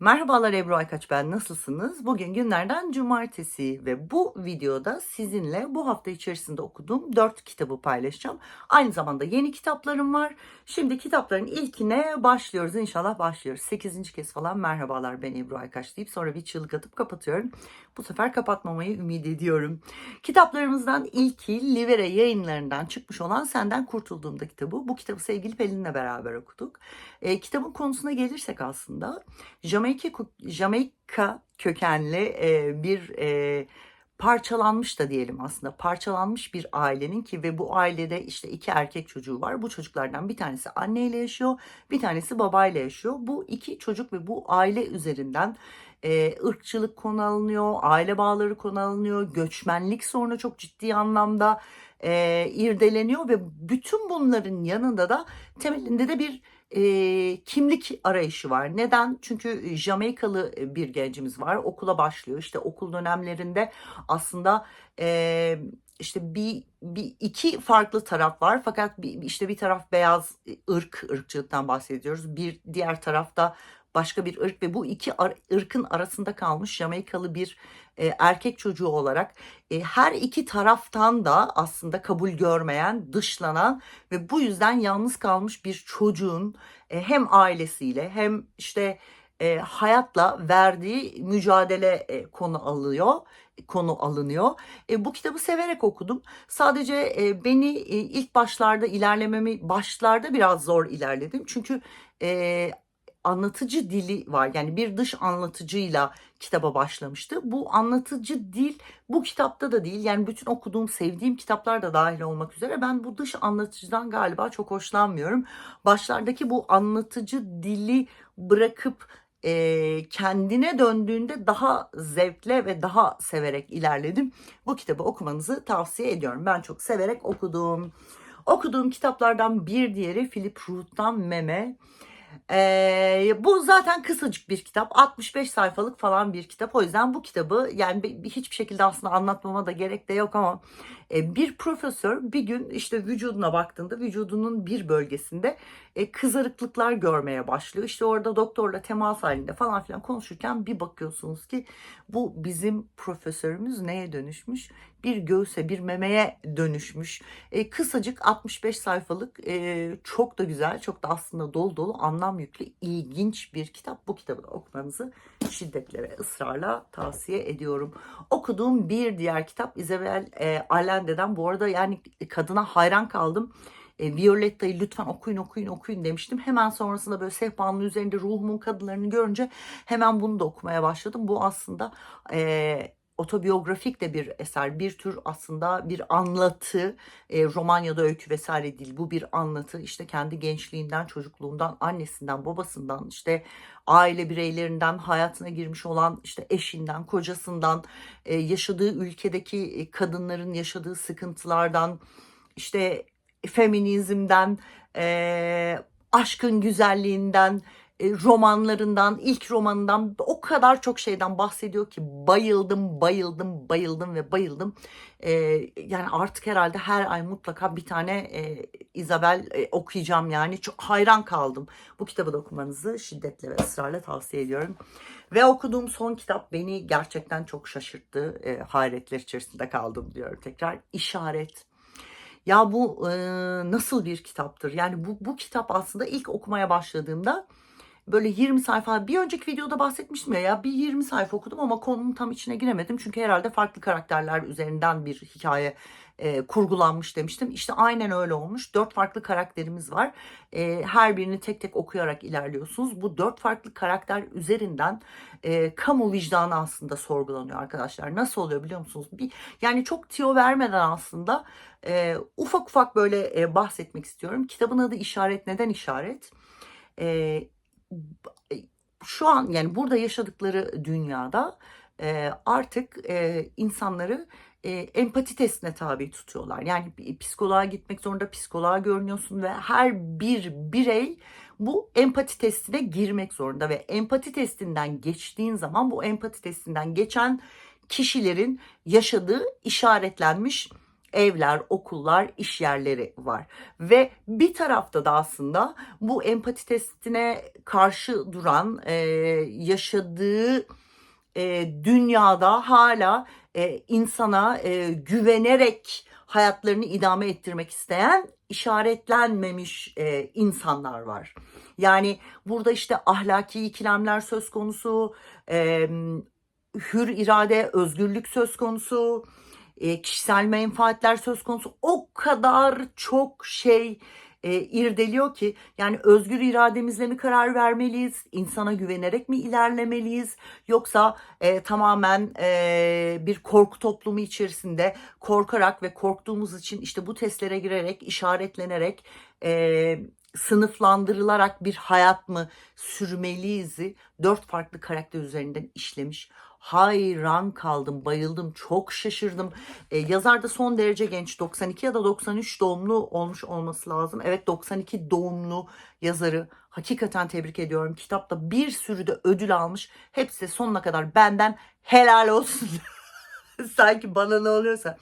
Merhabalar Ebru Aykaç ben nasılsınız? Bugün günlerden cumartesi ve bu videoda sizinle bu hafta içerisinde okuduğum 4 kitabı paylaşacağım. Aynı zamanda yeni kitaplarım var. Şimdi kitapların ilkine başlıyoruz. İnşallah başlıyoruz. 8. kez falan merhabalar ben Ebru Aykaç deyip sonra bir çığlık atıp kapatıyorum. Bu sefer kapatmamayı ümit ediyorum. Kitaplarımızdan ilki Livera yayınlarından çıkmış olan Senden Kurtulduğumda kitabı. Bu kitabı sevgili Pelin'le beraber okuduk. E, kitabın konusuna gelirsek aslında Jamaika, Jamaika kökenli e, bir e, parçalanmış da diyelim aslında parçalanmış bir ailenin ki ve bu ailede işte iki erkek çocuğu var. Bu çocuklardan bir tanesi anneyle yaşıyor, bir tanesi babayla yaşıyor. Bu iki çocuk ve bu aile üzerinden e, ırkçılık konu alınıyor, aile bağları konu alınıyor, göçmenlik sorunu çok ciddi anlamda e, irdeleniyor ve bütün bunların yanında da temelinde de bir e, kimlik arayışı var. Neden? Çünkü Jamaikalı bir gencimiz var. Okula başlıyor. İşte okul dönemlerinde aslında e, işte bir, bir iki farklı taraf var. Fakat bir, işte bir taraf beyaz ırk, ırkçılıktan bahsediyoruz. Bir diğer tarafta başka bir ırk ve bu iki ırkın arasında kalmış Jamaikalı bir e, erkek çocuğu olarak e, her iki taraftan da aslında kabul görmeyen, dışlanan ve bu yüzden yalnız kalmış bir çocuğun e, hem ailesiyle hem işte e, hayatla verdiği mücadele e, konu alıyor konu alınıyor. E, bu kitabı severek okudum. Sadece e, beni e, ilk başlarda ilerlememi başlarda biraz zor ilerledim. Çünkü e, anlatıcı dili var. Yani bir dış anlatıcıyla kitaba başlamıştı. Bu anlatıcı dil bu kitapta da değil. Yani bütün okuduğum, sevdiğim kitaplar da dahil olmak üzere ben bu dış anlatıcıdan galiba çok hoşlanmıyorum. Başlardaki bu anlatıcı dili bırakıp e, kendine döndüğünde daha zevkle ve daha severek ilerledim. Bu kitabı okumanızı tavsiye ediyorum. Ben çok severek okudum. Okuduğum kitaplardan bir diğeri Philip Roth'tan Meme. Ee, bu zaten kısacık bir kitap. 65 sayfalık falan bir kitap. O yüzden bu kitabı yani hiçbir şekilde aslında anlatmama da gerek de yok ama bir profesör bir gün işte vücuduna baktığında vücudunun bir bölgesinde e, kızarıklıklar görmeye başlıyor. İşte orada doktorla temas halinde falan filan konuşurken bir bakıyorsunuz ki bu bizim profesörümüz neye dönüşmüş? Bir göğse, bir memeye dönüşmüş. E, kısacık 65 sayfalık e, çok da güzel, çok da aslında dolu dolu anlam yüklü ilginç bir kitap. Bu kitabı okumanızı şiddetle ve ısrarla tavsiye ediyorum. Okuduğum bir diğer kitap Isabel e, Allende'den. Bu arada yani kadına hayran kaldım. E, Violetta'yı lütfen okuyun okuyun okuyun demiştim. Hemen sonrasında böyle sehpanın üzerinde ruhumun kadınlarını görünce hemen bunu da okumaya başladım. Bu aslında e, otobiyografik de bir eser. Bir tür aslında bir anlatı. E, roman ya da öykü vesaire değil. Bu bir anlatı. İşte kendi gençliğinden, çocukluğundan, annesinden, babasından, işte aile bireylerinden, hayatına girmiş olan işte eşinden, kocasından, e, yaşadığı ülkedeki kadınların yaşadığı sıkıntılardan, işte feminizmden, e, aşkın güzelliğinden, e, romanlarından, ilk romanından o kadar çok şeyden bahsediyor ki bayıldım, bayıldım, bayıldım ve bayıldım. Ee, yani artık herhalde her ay mutlaka bir tane e, Isabel e, okuyacağım yani. Çok hayran kaldım. Bu kitabı da okumanızı şiddetle ve ısrarla tavsiye ediyorum. Ve okuduğum son kitap beni gerçekten çok şaşırttı. E, hayretler içerisinde kaldım diyorum tekrar. İşaret. Ya bu e, nasıl bir kitaptır? Yani bu, bu kitap aslında ilk okumaya başladığımda böyle 20 sayfa bir önceki videoda bahsetmiştim ya, ya bir 20 sayfa okudum ama konunun tam içine giremedim. Çünkü herhalde farklı karakterler üzerinden bir hikaye e, kurgulanmış demiştim. İşte aynen öyle olmuş. Dört farklı karakterimiz var. E, her birini tek tek okuyarak ilerliyorsunuz. Bu dört farklı karakter üzerinden e, kamu vicdanı aslında sorgulanıyor arkadaşlar. Nasıl oluyor biliyor musunuz? Bir, yani çok tiyo vermeden aslında e, ufak ufak böyle e, bahsetmek istiyorum. Kitabın adı İşaret. Neden işaret? E, şu an yani burada yaşadıkları dünyada e, artık e, insanları e, empati testine tabi tutuyorlar. Yani psikoloğa gitmek zorunda psikoloğa görünüyorsun ve her bir birey bu empati testine girmek zorunda ve empati testinden geçtiğin zaman bu empati testinden geçen kişilerin yaşadığı işaretlenmiş evler, okullar, iş yerleri var. Ve bir tarafta da aslında bu empati testine karşı duran, e, yaşadığı e, dünyada hala e, insana e, güvenerek hayatlarını idame ettirmek isteyen işaretlenmemiş e, insanlar var. Yani burada işte ahlaki ikilemler söz konusu, e, hür irade, özgürlük söz konusu, e, kişisel menfaatler söz konusu. O kadar çok şey e, irdeliyor ki yani özgür irademizle mi karar vermeliyiz? İnsana güvenerek mi ilerlemeliyiz? Yoksa e, tamamen e, bir korku toplumu içerisinde korkarak ve korktuğumuz için işte bu testlere girerek, işaretlenerek, e, sınıflandırılarak bir hayat mı sürmeliyiz'i dört farklı karakter üzerinden işlemiş. Hayran kaldım, bayıldım, çok şaşırdım. E, yazar da son derece genç, 92 ya da 93 doğumlu olmuş olması lazım. Evet 92 doğumlu yazarı hakikaten tebrik ediyorum. Kitapta bir sürü de ödül almış. Hepsi sonuna kadar benden helal olsun. Sanki bana ne oluyorsa.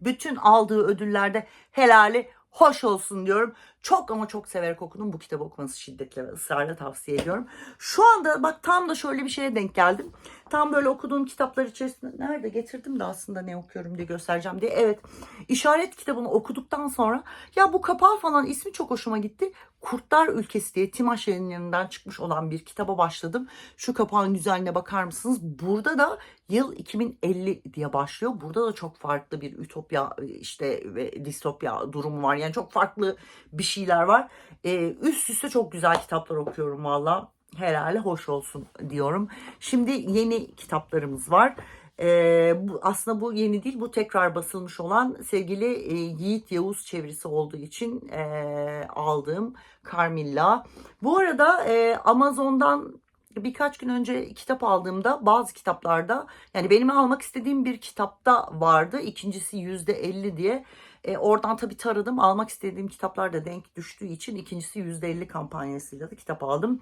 Bütün aldığı ödüllerde helali hoş olsun diyorum. Çok ama çok severek okudum. Bu kitabı okumanızı şiddetle ve ısrarla tavsiye ediyorum. Şu anda bak tam da şöyle bir şeye denk geldim. Tam böyle okuduğum kitaplar içerisinde nerede getirdim de aslında ne okuyorum diye göstereceğim diye. Evet işaret kitabını okuduktan sonra ya bu kapağı falan ismi çok hoşuma gitti. Kurtlar Ülkesi diye Timaş yayınlarından çıkmış olan bir kitaba başladım. Şu kapağın güzelliğine bakar mısınız? Burada da yıl 2050 diye başlıyor. Burada da çok farklı bir ütopya işte ve distopya durumu var. Yani çok farklı bir şeyler var. Ee, üst üste çok güzel kitaplar okuyorum valla. Herhalde hoş olsun diyorum. Şimdi yeni kitaplarımız var. Ee, bu, aslında bu yeni değil bu tekrar basılmış olan sevgili e, Yiğit Yavuz çevirisi olduğu için e, aldığım Carmilla. Bu arada e, Amazon'dan birkaç gün önce kitap aldığımda bazı kitaplarda yani benim almak istediğim bir kitapta vardı. İkincisi %50 diye. E, oradan tabii taradım. Almak istediğim kitaplar da denk düştüğü için ikincisi %50 kampanyasıyla da kitap aldım.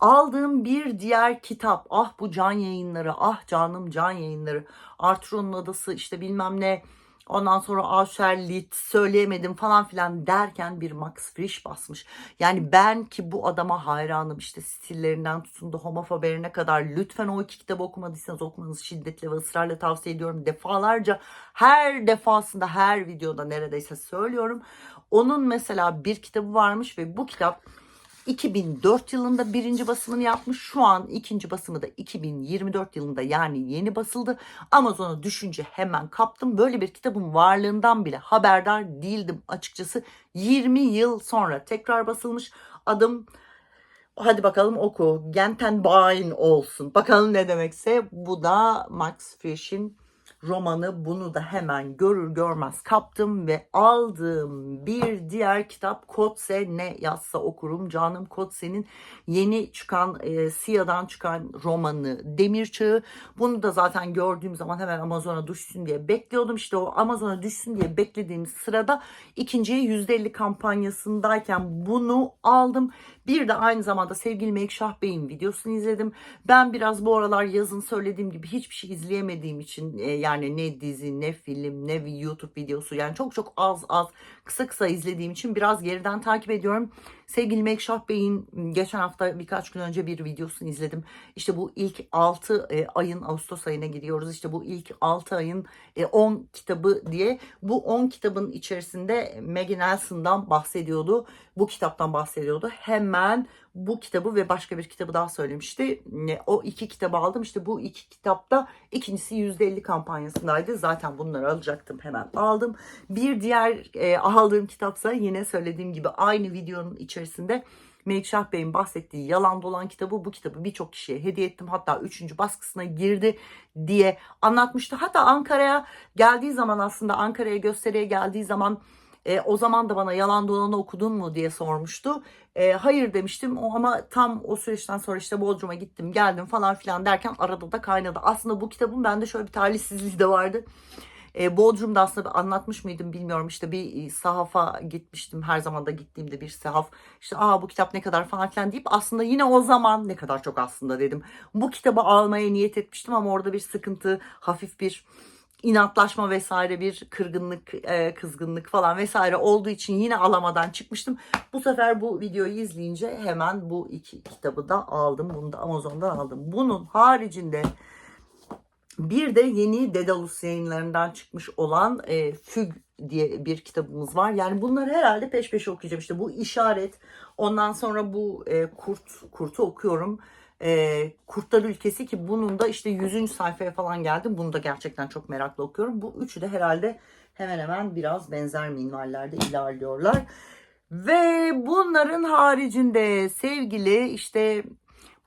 Aldığım bir diğer kitap. Ah bu can yayınları. Ah canım can yayınları. Arturo'nun adası işte bilmem ne. Ondan sonra Austerlitz söyleyemedim falan filan derken bir Max Frisch basmış. Yani ben ki bu adama hayranım işte stillerinden tutun da homofoberine kadar lütfen o iki kitabı okumadıysanız okumanızı şiddetle ve ısrarla tavsiye ediyorum. Defalarca her defasında her videoda neredeyse söylüyorum. Onun mesela bir kitabı varmış ve bu kitap 2004 yılında birinci basımını yapmış. Şu an ikinci basımı da 2024 yılında yani yeni basıldı. Amazon'a düşünce hemen kaptım. Böyle bir kitabın varlığından bile haberdar değildim açıkçası. 20 yıl sonra tekrar basılmış. Adım hadi bakalım oku. Gentenbein olsun. Bakalım ne demekse. Bu da Max Frisch'in romanı bunu da hemen görür görmez kaptım ve aldığım bir diğer kitap Kotse ne yazsa okurum. Canım Kotse'nin yeni çıkan e, Siya'dan çıkan romanı Demir Çağı. Bunu da zaten gördüğüm zaman hemen Amazon'a düşsün diye bekliyordum. İşte o Amazon'a düşsün diye beklediğim sırada ikinciye %50 kampanyasındayken bunu aldım. Bir de aynı zamanda sevgili Mekşah Bey'in videosunu izledim. Ben biraz bu aralar yazın söylediğim gibi hiçbir şey izleyemediğim için e, yani yani ne dizi ne film ne YouTube videosu yani çok çok az az kısa kısa izlediğim için biraz geriden takip ediyorum. Sevgili Mekşah Bey'in geçen hafta birkaç gün önce bir videosunu izledim. İşte bu ilk 6 e, ayın Ağustos ayına gidiyoruz. İşte bu ilk 6 ayın e, 10 kitabı diye bu 10 kitabın içerisinde Maggie Nelson'dan bahsediyordu. Bu kitaptan bahsediyordu. Hemen bu kitabı ve başka bir kitabı daha söylemişti. O iki kitabı aldım. İşte bu iki kitapta ikincisi %50 kampanyasındaydı. Zaten bunları alacaktım hemen aldım. Bir diğer e, aldığım kitapsa yine söylediğim gibi aynı videonun içerisinde Melikşah Bey'in bahsettiği Yalan Dolan kitabı bu kitabı birçok kişiye hediye ettim. Hatta 3. baskısına girdi diye anlatmıştı. Hatta Ankara'ya geldiği zaman aslında Ankara'ya gösteriye geldiği zaman e, o zaman da bana yalan dolanı okudun mu diye sormuştu. E, hayır demiştim. O ama tam o süreçten sonra işte Bodrum'a gittim geldim falan filan derken arada da kaynadı. Aslında bu kitabın bende şöyle bir talihsizliği de vardı. E, Bodrum'da aslında anlatmış mıydım bilmiyorum. İşte bir sahafa gitmiştim. Her zaman da gittiğimde bir sahaf. İşte aa bu kitap ne kadar? falan filan deyip aslında yine o zaman ne kadar çok aslında? dedim. Bu kitabı almaya niyet etmiştim ama orada bir sıkıntı hafif bir inatlaşma vesaire bir kırgınlık, e, kızgınlık falan vesaire olduğu için yine alamadan çıkmıştım. Bu sefer bu videoyu izleyince hemen bu iki kitabı da aldım. Bunu da Amazon'dan aldım. Bunun haricinde bir de yeni Dedalus yayınlarından çıkmış olan e, Füg diye bir kitabımız var. Yani bunları herhalde peş peşe okuyacağım. İşte bu işaret, ondan sonra bu e, kurt, kurtu okuyorum. E, Kurtlar Ülkesi ki bunun da işte 100. sayfaya falan geldim. Bunu da gerçekten çok merakla okuyorum. Bu üçü de herhalde hemen hemen biraz benzer minvallerde ilerliyorlar. Ve bunların haricinde sevgili işte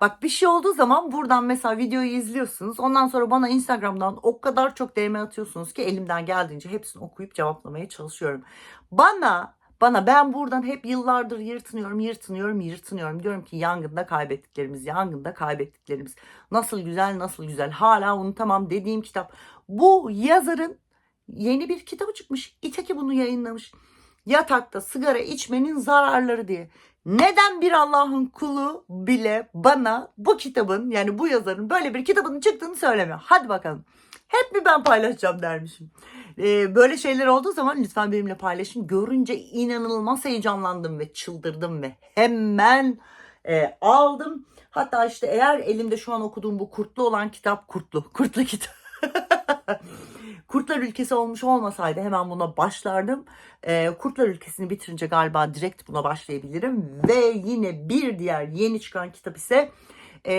Bak bir şey olduğu zaman buradan mesela videoyu izliyorsunuz. Ondan sonra bana Instagram'dan o kadar çok DM atıyorsunuz ki elimden geldiğince hepsini okuyup cevaplamaya çalışıyorum. Bana bana ben buradan hep yıllardır yırtınıyorum, yırtınıyorum, yırtınıyorum. Diyorum ki yangında kaybettiklerimiz, yangında kaybettiklerimiz. Nasıl güzel, nasıl güzel. Hala unutamam dediğim kitap. Bu yazarın yeni bir kitabı çıkmış. İteki bunu yayınlamış. Yatakta sigara içmenin zararları diye. Neden bir Allah'ın kulu bile bana bu kitabın yani bu yazarın böyle bir kitabının çıktığını söylemiyor. Hadi bakalım. Hep mi ben paylaşacağım dermişim. Ee, böyle şeyler olduğu zaman lütfen benimle paylaşın. Görünce inanılmaz heyecanlandım ve çıldırdım ve hemen e, aldım. Hatta işte eğer elimde şu an okuduğum bu kurtlu olan kitap kurtlu, kurtlu kitap. Kurtlar Ülkesi olmuş olmasaydı hemen buna başlardım. Ee, Kurtlar Ülkesi'ni bitirince galiba direkt buna başlayabilirim. Ve yine bir diğer yeni çıkan kitap ise e,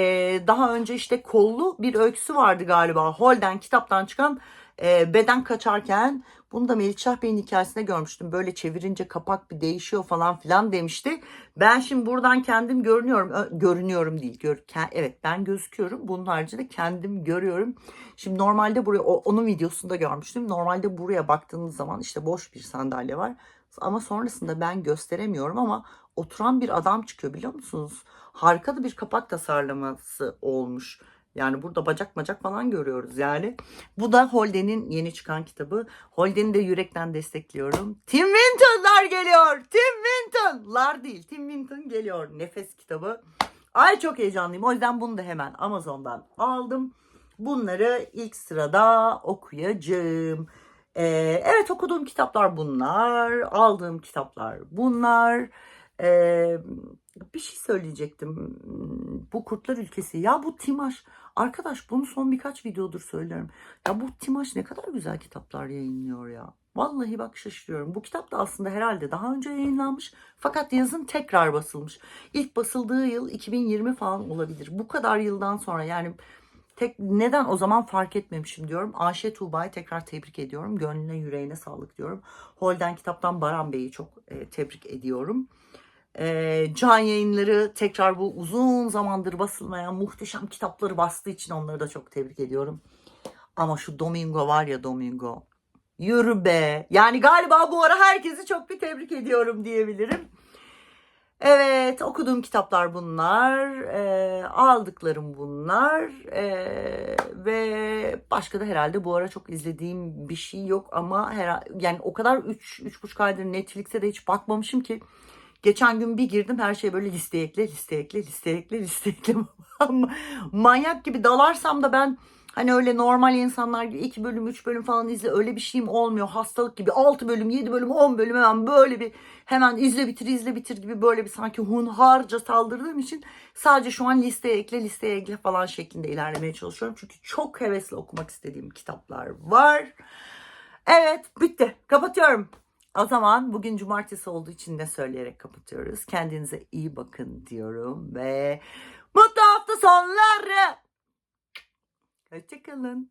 daha önce işte kollu bir öyküsü vardı galiba. Holden kitaptan çıkan e, Beden Kaçarken. Bunu da Melikşah Bey'in hikayesinde görmüştüm. Böyle çevirince kapak bir değişiyor falan filan demişti. Ben şimdi buradan kendim görünüyorum. Görünüyorum değil. Gör, evet ben gözüküyorum. Bunun haricinde kendim görüyorum. Şimdi normalde buraya onun videosunda görmüştüm. Normalde buraya baktığınız zaman işte boş bir sandalye var. Ama sonrasında ben gösteremiyorum ama oturan bir adam çıkıyor biliyor musunuz? Harika da bir kapak tasarlaması olmuş. Yani burada bacak bacak falan görüyoruz yani. Bu da Holden'in yeni çıkan kitabı. Holden'i de yürekten destekliyorum. Tim Winton'lar geliyor. Tim Winton'lar değil. Tim Winton geliyor. Nefes kitabı. Ay çok heyecanlıyım. O yüzden bunu da hemen Amazon'dan aldım. Bunları ilk sırada okuyacağım. Ee, evet okuduğum kitaplar bunlar. Aldığım kitaplar bunlar. Ee, bir şey söyleyecektim. Bu Kurtlar Ülkesi. Ya bu Timaş. Arkadaş bunu son birkaç videodur söylüyorum. Ya bu Timaş ne kadar güzel kitaplar yayınlıyor ya. Vallahi bak şaşırıyorum. Bu kitap da aslında herhalde daha önce yayınlanmış. Fakat yazın tekrar basılmış. İlk basıldığı yıl 2020 falan olabilir. Bu kadar yıldan sonra yani tek neden o zaman fark etmemişim diyorum. Ayşe Tuğba'yı tekrar tebrik ediyorum. Gönlüne yüreğine sağlık diyorum. Holden kitaptan Baran Bey'i çok e, tebrik ediyorum. E, can yayınları tekrar bu uzun zamandır basılmayan muhteşem kitapları bastığı için onları da çok tebrik ediyorum. Ama şu Domingo var ya Domingo. Yürü be. Yani galiba bu ara herkesi çok bir tebrik ediyorum diyebilirim. Evet okuduğum kitaplar bunlar. e, aldıklarım bunlar. e, ve başka da herhalde bu ara çok izlediğim bir şey yok ama herhalde, yani o kadar 3 üç, buçuk aydır Netflix'e de hiç bakmamışım ki Geçen gün bir girdim her şey böyle listeye ekle, listeye ekle, listeye ekle, listeye ekle. Manyak gibi dalarsam da ben hani öyle normal insanlar gibi 2 bölüm, 3 bölüm falan izle öyle bir şeyim olmuyor. Hastalık gibi 6 bölüm, 7 bölüm, 10 bölüm hemen böyle bir hemen izle bitir, izle bitir gibi böyle bir sanki hunharca saldırdığım için sadece şu an listeye ekle, listeye ekle falan şeklinde ilerlemeye çalışıyorum. Çünkü çok hevesli okumak istediğim kitaplar var. Evet bitti. Kapatıyorum. O zaman bugün cumartesi olduğu için de söyleyerek kapatıyoruz. Kendinize iyi bakın diyorum ve mutlu hafta sonları. Hoşçakalın.